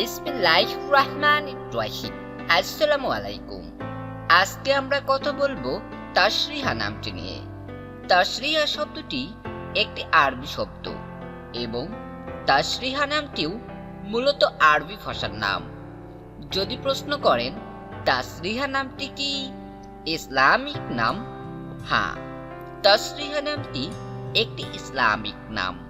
বিসমিল্লাহ রহমান রাহিম আসসালামু আলাইকুম। আজকে আমরা কথা বলব তাশরিহা নামটি নিয়ে। তাশরিহা শব্দটি একটি আরবি শব্দ এবং তাশরিহা নামটিও মূলত আরবি ভাষার নাম। যদি প্রশ্ন করেন, তাসরিহা নামটি কি? ইসলামিক নাম? হ্যাঁ তাসরিহা নামটি একটি ইসলামিক নাম।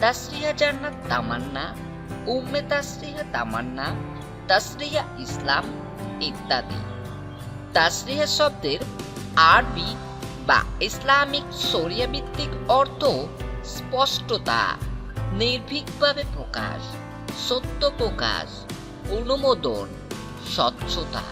তাসরিহা জান্নাত তামান্না, উম্মে তাসরিহা তামান্না তাসরিহা ইসলাম ইত্যাদি। তাসরিহা শব্দের আরবি বা ইসলামিক শরিয়া ভিত্তিক অর্থ স্পষ্টতা, নির্ভীকভাবে প্রকাশ, সত্য প্রকাশ, অনুমোদন, স্বচ্ছতা।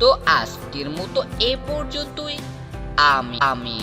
তো আজকের মতো এ পর্যন্তই। আমি আমি